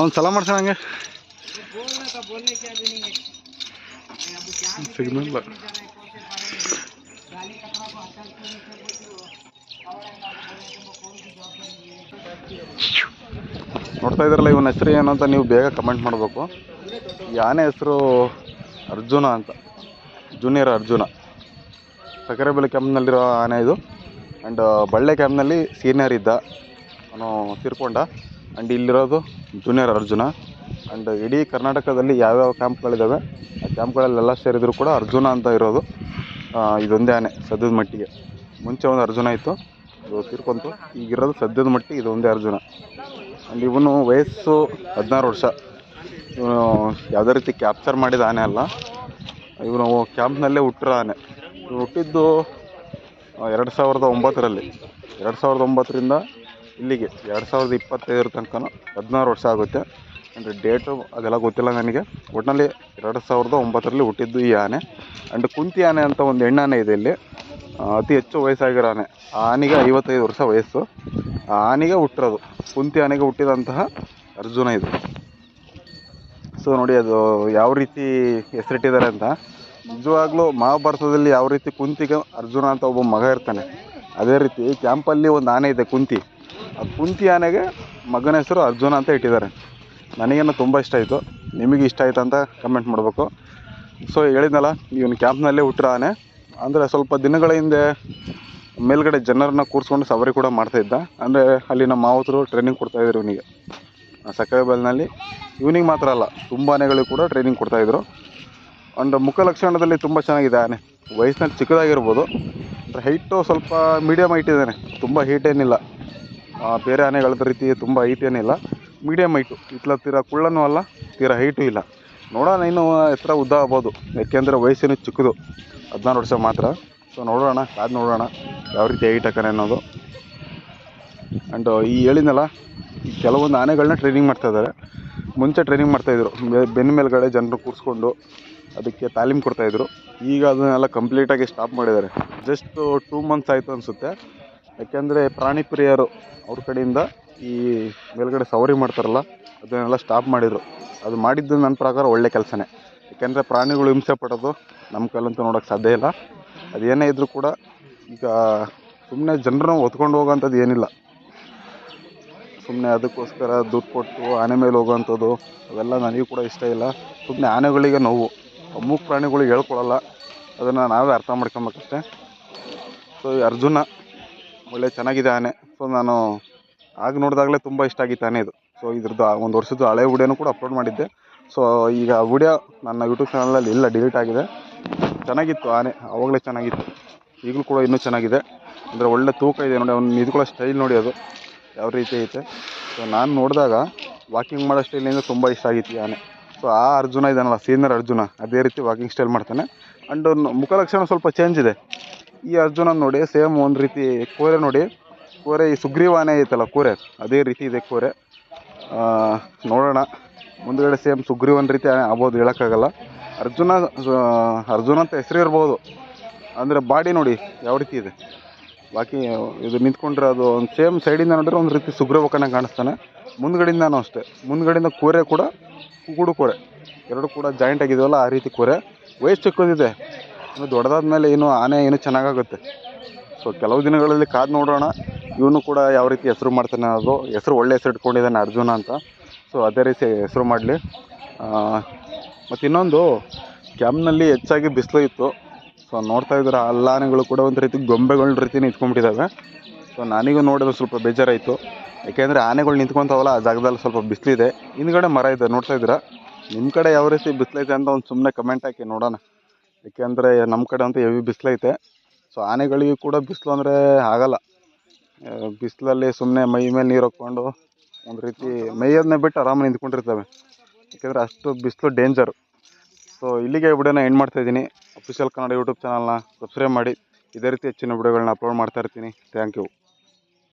ಒಂದು ಸಲ ಮಾಡ್ಸೋಣ ಹಂಗೆ. ನೋಡ್ತಾ ಇದ್ರಲ್ಲ ಇವನ ಹೆಸರು ಏನು ಅಂತ ನೀವು ಬೇಗ ಕಮೆಂಟ್ ಮಾಡಬೇಕು. ಯಾನೇ ಹೆಸರು ಅರ್ಜುನ ಅಂತ. ಜೂನಿಯರ್ ಅರ್ಜುನ. ಸಕ್ಕರೆಬೆಲೆ ಕ್ಯಾಂಪ್ನಲ್ಲಿರೋ ಆನೆ ಇದು. ಆ್ಯಂಡ್ ಬಳ್ಳೆ ಕ್ಯಾಂಪ್ನಲ್ಲಿ ಸೀನಿಯರ್ ಇದ್ದ ಅವನು ತೀರ್ಕೊಂಡ. ಆ್ಯಂಡ್ ಇಲ್ಲಿರೋದು ಜೂನಿಯರ್ ಅರ್ಜುನ. ಆ್ಯಂಡ್ ಇಡೀ ಕರ್ನಾಟಕದಲ್ಲಿ ಯಾವ್ಯಾವ ಕ್ಯಾಂಪ್ಗಳಿದ್ದಾವೆ ಆ ಕ್ಯಾಂಪ್ಗಳಲ್ಲೆಲ್ಲ ಸೇರಿದ್ರು ಕೂಡ ಅರ್ಜುನ ಅಂತ ಇರೋದು ಇದೊಂದೇ ಆನೆ, ಸದ್ಯದ ಮಟ್ಟಿಗೆ. ಮುಂಚೆ ಒಂದು ಅರ್ಜುನ ಇತ್ತು, ಅದು ತೀರ್ಕೊಂತು. ಈಗಿರೋದು ಸದ್ಯದ ಮಟ್ಟಿಗೆ ಇದೊಂದೇ ಅರ್ಜುನ. ಆ್ಯಂಡ್ ಇವನು ವಯಸ್ಸು ಹದಿನಾರು ವರ್ಷ. ಇವನು ಯಾವುದೇ ರೀತಿ ಕ್ಯಾಪ್ಚರ್ ಮಾಡಿದ ಆನೆ ಅಲ್ಲ. ಇವನು ಕ್ಯಾಂಪ್ನಲ್ಲೇ ಹುಟ್ಟಿರೋ ಆನೆ. ಹುಟ್ಟಿದ್ದು ಎರಡು ಸಾವಿರದ ಒಂಬತ್ತರಲ್ಲಿ. ಎರಡು ಸಾವಿರದ ಒಂಬತ್ತರಿಂದ ಇಲ್ಲಿಗೆ. ಎರಡು ಸಾವಿರದ ಇಪ್ಪತ್ತೈದರ ತನಕ ಹದಿನಾರು ವರ್ಷ ಆಗುತ್ತೆ. ಅಂದರೆ ಡೇಟು ಅದೆಲ್ಲ ಗೊತ್ತಿಲ್ಲ ನನಗೆ. ಒಟ್ಟಿನಲ್ಲಿ ಎರಡು ಸಾವಿರದ ಒಂಬತ್ತರಲ್ಲಿ ಹುಟ್ಟಿದ್ದು ಈ ಆನೆ. ಆ್ಯಂಡ್ ಕುಂತಿ ಆನೆ ಅಂತ ಒಂದು ಹೆಣ್ಣಾನೆ ಇದೆ ಇಲ್ಲಿ. ಅತಿ ಹೆಚ್ಚು ವಯಸ್ಸಾಗಿರೋ ಆನೆ. ಆನೆಗೆ ಐವತ್ತೈದು ವರ್ಷ ವಯಸ್ಸು. ಆ ಆನೆಗೆ ಹುಟ್ಟಿರೋದು. ಕುಂತಿ ಆನೆಗೆ ಹುಟ್ಟಿದಂತಹ ಅರ್ಜುನ ಇದು. ಸೊ ನೋಡಿ ಅದು ಯಾವ ರೀತಿ ಹೆಸರಿಟ್ಟಿದ್ದಾರೆ ಅಂತ. ನಿಜವಾಗ್ಲೂ ಮಹಾಭಾರತದಲ್ಲಿ ಯಾವ ರೀತಿ ಕುಂತಿಗೆ ಅರ್ಜುನ ಅಂತ ಒಬ್ಬ ಮಗ ಇರ್ತಾನೆ, ಅದೇ ರೀತಿ ಕ್ಯಾಂಪಲ್ಲಿ ಒಂದು ಆನೆ ಇದೆ ಕುಂತಿ. ಆ ಕುಂತಿ ಆನೆಗೆ ಮಗನ ಹೆಸರು ಅರ್ಜುನ ಅಂತ ಇಟ್ಟಿದ್ದಾರೆ. ನನಗೇನು ತುಂಬ ಇಷ್ಟ ಆಯಿತು. ನಿಮಗೆ ಇಷ್ಟ ಆಯಿತು ಅಂತ ಕಮೆಂಟ್ ಮಾಡಬೇಕು. ಸೊ ಹೇಳಿದ್ನಲ್ಲ, ಇವನು ಕ್ಯಾಂಪ್ನಲ್ಲೇ ಹುಟ್ಟಿರೋ ಆನೆ. ಅಂದರೆ ಸ್ವಲ್ಪ ದಿನಗಳ ಹಿಂದೆ ಮೇಲ್ಗಡೆ ಜನರನ್ನ ಕೂರಿಸ್ಕೊಂಡು ಸವಾರಿ ಕೂಡ ಮಾಡ್ತಾಯಿದ್ದ ಅಂದರೆ ಅಲ್ಲಿ ನಮ್ಮ ಮಾವತರು ಟ್ರೈನಿಂಗ್ ಕೊಡ್ತಾಯಿದ್ರು ಇವನಿಗೆ. ಸಕ್ಕರೆಬೆಲ್ನಲ್ಲಿ ಇವನಿಗೆ ಮಾತ್ರ ಅಲ್ಲ ತುಂಬ ಆನೆಗಳಿಗೆ ಕೂಡ ಟ್ರೈನಿಂಗ್ ಕೊಡ್ತಾಯಿದ್ರು ಅಂಡ್ ಮುಖ ಲಕ್ಷಣದಲ್ಲಿ ತುಂಬ ಚೆನ್ನಾಗಿದೆ ಆನೆ. ವಯಸ್ಸಿನಲ್ಲಿ ಚಿಕ್ಕದಾಗಿರ್ಬೋದು. ಅಂದರೆ ಹೈಟು ಸ್ವಲ್ಪ ಮೀಡಿಯಮ್ ಹೈಟ್ ಇದ್ದಾನೆ. ತುಂಬ ಹೈಟ್ ಏನಿಲ್ಲ. ಬೇರೆ ಆನೆಗಳ ರೀತಿ ತುಂಬ ಹೈಟ್ ಏನಿಲ್ಲ. ಮೀಡಿಯಮ್ ಹೈಟು ಇತ್ಲ ತೀರಾ ಕುಳ್ಳನೂ ಅಲ್ಲ, ತೀರಾ ಹೈಟು ಇಲ್ಲ. ನೋಡೋಣ ಇನ್ನು ಎತ್ತರ ಉದ್ದ ಆಗ್ಬೋದು. ಯಾಕೆಂದರೆ ವಯಸ್ಸಿನ ಚಿಕ್ಕದು. ಹದಿನಾರು ವರ್ಷ ಮಾತ್ರ. ಸೊ ನೋಡೋಣ, ಕಾದು ನೋಡೋಣ ಯಾವ ರೀತಿ ಹೈಟ್ ಹಾಕನೆ ಅನ್ನೋದು. ಆ್ಯಂಡ್ ಈ ಹೇಳಿದ್ನಲ್ಲ ಕೆಲವೊಂದು ಆನೆಗಳನ್ನ ಟ್ರೈನಿಂಗ್ ಮಾಡ್ತಾ ಇದ್ದಾರೆ. ಮುಂಚೆ ಟ್ರೈನಿಂಗ್ ಮಾಡ್ತಾಯಿದ್ರು ಬೆನ್ನ ಮೇಲುಗಡೆ ಜನರು ಕೂರಿಸ್ಕೊಂಡು ಅದಕ್ಕೆ ತಾಲೀಮ್ ಕೊಡ್ತಾಯಿದ್ರು ಈಗ ಅದನ್ನೆಲ್ಲ ಕಂಪ್ಲೀಟಾಗಿ ಸ್ಟಾಪ್ ಮಾಡಿದ್ದಾರೆ. ಜಸ್ಟ್ ಟೂ ಮಂತ್ಸ್ ಆಯಿತು ಅನಿಸುತ್ತೆ. ಯಾಕೆಂದರೆ ಪ್ರಾಣಿ ಪ್ರಿಯರು ಅವ್ರ ಕಡೆಯಿಂದ ಈ ಮೇಲುಗಡೆ ಸವಾರಿ ಮಾಡ್ತಾರಲ್ಲ, ಅದನ್ನೆಲ್ಲ ಸ್ಟಾಪ್ ಮಾಡಿದರು. ಅದು ಮಾಡಿದ್ದು ನನ್ನ ಪ್ರಕಾರ ಒಳ್ಳೆ ಕೆಲಸನೇ. ಯಾಕೆಂದರೆ ಪ್ರಾಣಿಗಳು ಹಿಂಸೆ ಪಡೋದು ನಮ್ಮ ಕೈಲಂತೂ ನೋಡೋಕ್ಕೆ ಸಾಧ್ಯ ಇಲ್ಲ. ಅದೇನೇ ಇದ್ದರೂ ಕೂಡ ಈಗ ಸುಮ್ಮನೆ ಜನರನ್ನ ಹೊತ್ಕೊಂಡು ಹೋಗೋಂಥದ್ದು ಏನಿಲ್ಲ. ಸುಮ್ಮನೆ ಅದಕ್ಕೋಸ್ಕರ ದುಡ್ಡು ಕೊಟ್ಟು ಆನೆ ಮೇಲೆ ಹೋಗುವಂಥದ್ದು, ಅವೆಲ್ಲ ನನಗೆ ಕೂಡ ಇಷ್ಟ ಇಲ್ಲ. ಸುಮ್ಮನೆ ಆನೆಗಳಿಗೆ ನೋವು ಮೂಕ ಪ್ರಾಣಿಗಳಿಗೆ ಹೇಳ್ಕೊಳಲ್ಲ. ಅದನ್ನು ನಾವೇ ಅರ್ಥ ಮಾಡ್ಕೊಬೇಕಷ್ಟೆ. ಸೊ ಈ ಅರ್ಜುನ ಒಳ್ಳೆ ಚೆನ್ನಾಗಿದೆ ಆನೆ. ಸೊ ನಾನು ಆಗ ನೋಡಿದಾಗಲೇ ತುಂಬ ಇಷ್ಟ ಆಗಿತ್ತು ಆನೆ ಇದು. ಸೊ ಇದ್ರದ್ದು ಒಂದು ವರ್ಷದ್ದು ಹಳೆ ವಿಡಿಯೋನು ಕೂಡ ಅಪ್ಲೋಡ್ ಮಾಡಿದ್ದೆ. ಸೊ ಈಗ ವಿಡಿಯೋ ನನ್ನ ಯೂಟ್ಯೂಬ್ ಚಾನಲಲ್ಲಿ ಇಲ್ಲ ಡಿಲೀಟ್ ಆಗಿದೆ. ಚೆನ್ನಾಗಿತ್ತು ಆನೆ ಆವಾಗಲೇ ಚೆನ್ನಾಗಿತ್ತು. ಈಗಲೂ ಕೂಡ ಇನ್ನೂ ಚೆನ್ನಾಗಿದೆ. ಅಂದರೆ ಒಳ್ಳೆ ತೂಕ ಇದೆ ನೋಡಿ, ಅವ್ನು ನಿಂತ್ಕೊಳ್ಳೋ ಸ್ಟೈಲ್ ನೋಡಿ ಅದು. ಯಾವ ರೀತಿ ಐತೆ? ಸೊ ನಾನು ನೋಡಿದಾಗ ವಾಕಿಂಗ್ ಮಾಡೋ ಸ್ಟೈಲಿಂದ ತುಂಬ ಇಷ್ಟ ಆಗಿತ್ತು ಆನೆ ಸೊ ಆ ಅರ್ಜುನ ಇದ್ದಾನಲ್ಲ ಸೀನಿಯರ್ ಅರ್ಜುನ, ಅದೇ ರೀತಿ ವಾಕಿಂಗ್ ಸ್ಟೈಲ್ ಮಾಡ್ತಾನೆ. ಆ್ಯಂಡ್ ಮುಖ ಲಕ್ಷಣ ಸ್ವಲ್ಪ ಚೇಂಜ್ ಇದೆ. ಈ ಅರ್ಜುನ ನೋಡಿ ಸೇಮ್ ಒಂದು ರೀತಿ ಕೋರೆ ನೋಡಿ. ಕೋರೆ ಈ ಸುಗ್ರೀವಾನೆ ಐತಲ್ಲ ಕೋರೆ, ಅದೇ ರೀತಿ ಇದೆ ಕೋರೆ. ನೋಡೋಣ. ಮುಂದುಗಡೆ ಸೇಮ್ ಸುಗ್ರೀವನ್ ರೀತಿ ಆಗ್ಬೋದು ಹೇಳೋಕ್ಕಾಗಲ್ಲ. ಅರ್ಜುನ ಅರ್ಜುನ ಅಂತ ಹೆಸರು ಇರ್ಬೋದು. ಅಂದರೆ ಬಾಡಿ ನೋಡಿ, ಯಾವ ರೀತಿ ಇದೆ? ಬಾಕಿ, ಇದು ನಿಂತ್ಕೊಂಡ್ರೆ ಅದು ಒಂದು ಸೇಮ್ ಸೈಡಿಂದ ನೋಡಿದ್ರೆ ಒಂದು ರೀತಿ ಸುಗ್ರೀವಕನ ಕಾಣಿಸ್ತಾನೆ. ಮುಂದ್ಗಡೆಯಿಂದನೂ ಅಷ್ಟೇ. ಮುಂದ್ಗಡೆಯಿಂದ ಕೋರೆ ಕೂಡ ಕುಗುಡು ಕೋರೆ. ಎರಡು ಕೂಡ ಜಾಯಿಂಟ್ ಆಗಿದೆಯಲ್ಲ, ಆ ರೀತಿ ಕೋರೆ. ವಯಸ್ಸು ಚಿಕ್ಕದಿದೆ ಇನ್ನು ದೊಡ್ಡದಾದ ಮೇಲೆ ಏನು ಆನೆ ಏನು ಚೆನ್ನಾಗಾಗುತ್ತೆ. ಸೊ ಕೆಲವು ದಿನಗಳಲ್ಲಿ ಕಾದು ನೋಡೋಣ. ಇವನು ಕೂಡ ಯಾವ ರೀತಿ ಹೆಸರು ಮಾಡ್ತಾನೆ ಅದು ಹೆಸರು ಒಳ್ಳೆ ಹೆಸರು ಇಟ್ಕೊಂಡಿದ್ದಾನೆ ಅರ್ಜುನ ಅಂತ. ಸೊ ಅದೇ ರೀತಿ ಹೆಸರು ಮಾಡಲಿ. ಮತ್ತು ಇನ್ನೊಂದು ಕ್ಯಾಮ್ನಲ್ಲಿ ಹೆಚ್ಚಾಗಿ ಬಿಸಿಲು ಇತ್ತು. ಸೊ ನೋಡ್ತಾ ಇದ್ರೆ ಅಲ್ಲಾನೆಗಳು ಕೂಡ ಒಂದು ರೀತಿ ಗೊಂಬೆಗಳ ರೀತಿ ನಿಂತ್ಕೊಂಡ್ಬಿಟ್ಟಿದ್ದಾವೆ ಸೊ ನನಗೂ ನೋಡಿದ್ರೆ ಸ್ವಲ್ಪ ಬೇಜಾರಾಯಿತು. ಯಾಕೆಂದರೆ ಆನೆಗಳು ನಿಂತ್ಕೊತಾವಲ್ಲ, ಆ ಜಾಗದಲ್ಲಿ ಸ್ವಲ್ಪ ಬಿಸಿಲಿದೆ. ಹಿಂದ್ಗಡೆ ಮರ ಇದೆ, ನೋಡ್ತಾ ಇದ್ದೀರಾ? ನಿಮ್ಮ ಕಡೆ ಯಾವ ರೀತಿ ಬಿಸಿಲೈತೆ ಅಂತ ಒಂದು ಸುಮ್ಮನೆ ಕಮೆಂಟ್ ಹಾಕಿ ನೋಡೋಣ. ಯಾಕೆಂದರೆ ನಮ್ಮ ಕಡೆ ಅಂತೂ ಹೆವಿ ಬಿಸಿಲೈತೆ. ಸೊ ಆನೆಗಳಿಗೂ ಕೂಡ ಬಿಸಿಲು ಅಂದರೆ ಆಗಲ್ಲ. ಬಿಸಿಲಲ್ಲಿ ಸುಮ್ಮನೆ ಮೈ ಮೇಲೆ ನೀರು ಹಾಕ್ಕೊಂಡು ಒಂದು ರೀತಿ ಮೈಯದನ್ನೇ ಬಿಟ್ಟು ಆರಾಮ ನಿಂತ್ಕೊಂಡಿರ್ತವೆ. ಯಾಕೆಂದರೆ ಅಷ್ಟು ಬಿಸಿಲು ಡೇಂಜರು ಸೊ ಇಲ್ಲಿಗೆ ವಿಡಿಯೋನ ಎಂಡ್ ಮಾಡ್ತಾ ಇದ್ದೀನಿ. ಅಫಿಷಿಯಲ್ ಕನ್ನಡ ಯೂಟ್ಯೂಬ್ ಚಾನಲ್ನ ಸಬ್ಸ್ಕ್ರೈಬ್ ಮಾಡಿ. ಇದೇ ರೀತಿ ಹೆಚ್ಚಿನ ವಿಡಿಯೋಗಳನ್ನ ಅಪ್ಲೋಡ್ ಮಾಡ್ತಾ ಇರ್ತೀನಿ. Thank you